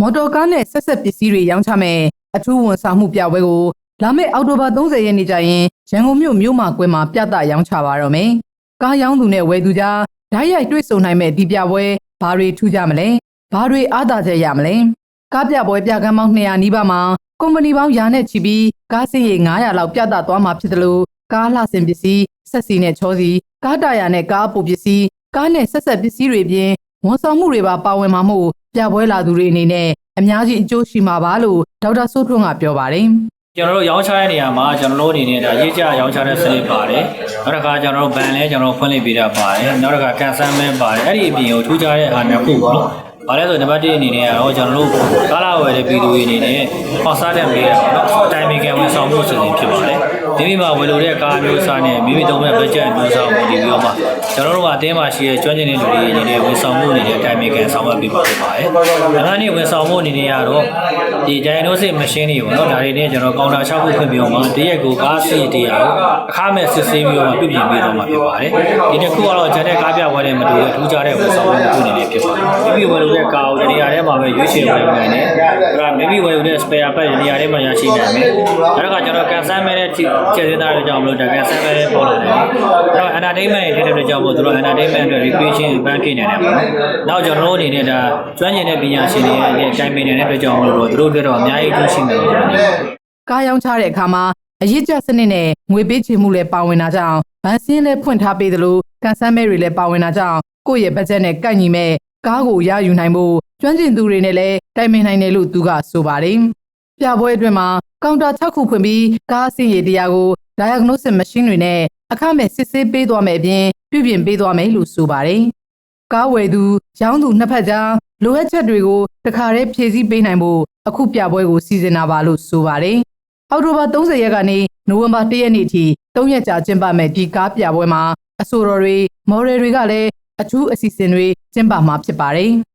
မော်တော်ကားနဲ့ဆက်ဆက်ပစ္စည်းတွေရောင်းချမယ်အထူးဝန်ဆောင်မှုပြပွဲကိုလာမယ့်အောက်တိုဘာ30ရက်နေ့ကျရင်ရန်ကုန်မြို့မြို့မှာကွင်းမှာပြသရောင်းချပါတော့မယ်။ကားရောင်းသူနဲ့ဝယ်သူကြားဓာတ်ရိုက်တွေ့ဆုံနိုင်မဲ့ဒီပြပွဲဘာတွေထူးကြမလဲ။ဘာတွေအားသာချက်ရမလဲ။ကားပြပွဲပြကမ်းပေါင်း200နီးပါးမှာကုမ္ပဏီပေါင်းရာနဲ့ချီပြီးကားစင်ရေ900လောက်ပြသသွားမှာဖြစ်တယ်လို့ကားလှဆင်ပစ္စည်းဆက်စီနဲ့ချောစီကားတာယာနဲ့ကားပိုပစ္စည်းကားနဲ့ဆက်ဆက်ပစ္စည်းတွေပြင်ဝန်ဆောင်မှုတွေပါပါဝင်မှာမို့ ပြပွဲလာသူတွေအနေနဲ့အများကြီးအကျိုးရှိမှာပါလို့ဒေါက်တာစိုးထွန်းကပြောပါတယ်။ကျွန်တော်တို့ရောင်းချတဲ့နေရာမှာကျွန်တော်တို့အနေနဲ့ဒါရေးကြရောင်းချတဲ့စနစ်ပါတယ်နောက်တစ်ခါကျွန်တော်တို့ဘန်လဲကျွန်တော်တို့ဖွင့်လှစ်ပေးတာပါတယ်နောက်တစ်ခါကန်ဆယ်မဲပါတယ်အဲ့ဒီအပြင်ကိုထူးခြားတဲ့အားနှစ်ခုပေါ့နော်ဘာလဲဆိုနံပါတ်1အနေနဲ့ကတော့ကျွန်တော်တို့ကားလာဝယ်တဲ့ပြည်သူတွေအနေနဲ့ပေါစားတဲ့ပေးတာပေါ့နော်တိုင်မင်ကန်ဝန်ဆောင်မှုစီစဉ်ဖြစ်ပါတယ် မိမိမှာဝယ်လို့တဲ့ကားမျိုးစားနဲ့မိမိသုံးတဲ့ဘတ်ဂျက်မျိုးစားကိုဒီပြီးတော့မှကျွန်တော်တို့ကအတင်းမှာရှိတဲ့ကျွမ်းကျင်တဲ့လူတွေအနေနဲ့ဝန်ဆောင်မှုအနေနဲ့တိုင်မင်ကန်ဆောင်ရွက်ပေးပါဖြစ်ပါတယ်။ဒါမှနေ့ဝန်ဆောင်မှုအနေနဲ့ကတော့ဒီ diagnostic machine တွေပေါ့နော်ဒါတွေနဲ့ကျွန်တော်ကောင်တာ6ခုဖွင့်ပြီးတော့မှတရက်ကိုကားစီတရားကိုအခမဲ့စစ်ဆေးပြီးတော့မှပြုပြင်ပေးတော့မှာဖြစ်ပါတယ်။ဒီတစ်ခုကတော့ဂျန်တဲ့ကားပြဝယ်တဲ့မတူတဲ့ထူးခြားတဲ့ဝန်ဆောင်မှုတစ်ခုအနေနဲ့ဖြစ်ပါတယ်။မိမိဝယ်လို့တဲ့ကားကိုတနေရာထဲမှာပဲရွေးချယ်ဝယ်နိုင်တယ်။ဒါကမိမိဝယ်လို့တဲ့ spare part တနေရာထဲမှာရရှိနိုင်မယ်။ဒါကကျွန်တော်ကန်ဆယ်မဲတဲ့ကျေစင်းသားတွေကြောင့်မလို့ဒါကန်ဆယ်မဲပေါ်လာတယ်။ဒါက entertainment တွေထည့်တဲ့ကြောင့်မို့သူတို့ entertainment အတွက် recreation ဘန်းဖြစ်နေတယ်ပေါ့နော်။နောက်ကျွန်တော်တို့အနေနဲ့ဒါကျွမ်းကျင်တဲ့ပညာရှင်တွေရဲ့တိုင်ပင်နေတဲ့အတွက်ကြောင့်မလို့သူတို့အတွက်တော့အများကြီးထူးရှိနေတယ်ကားရောင်းချတဲ့အခါမှာအရေးကြစနစ်နဲ့ငွေပေးချေမှုလည်းပါဝင်တာကြောင့်ဗန်စင်းလည်းဖွင့်ထားပေးသလိုကန်ဆယ်မဲတွေလည်းပါဝင်တာကြောင့်ကိုယ့်ရဲ့ဘတ်ဂျက်နဲ့ကိုက်ညီမဲ့ကားကိုရယူနိုင်ဖို့ ကျွမ်းကျင်သူတွေနဲ့လည်းတိုင်ပင်နိုင်တယ်လို့သူကဆိုပါတယ်။ပြပွဲအတွင်းမှာကောင်တာ6ခုဖွင့်ပြီးကားအစီရတရားကို diagnosis machine တွေနဲ့အခမဲ့စစ်ဆေးပေးသွားမယ်အပြင်ပြုပြင်ပေးသွားမယ်လို့ဆိုပါတယ်။ကားဝယ်သူရောင်းသူနှစ်ဖက်ကြားလိုအပ်ချက်တွေကိုတခါတည်းဖြည့်ဆည်းပေးနိုင်ဖို့အခုပြပွဲကိုစီစဉ်တာပါလို့ဆိုပါတယ်။အောက်တိုဘာ30ရက်ကနေနိုဝင်ဘာ1ရက်နေ့ထိ3ရက်ကြာကျင်းပမယ့်ဒီကားပြပွဲမှာအဆိုတော်တွေမော်ဒယ်တွေကလည်းအထူးအစီအစဉ်တွေကျင်းပမှာဖြစ်ပါတယ်။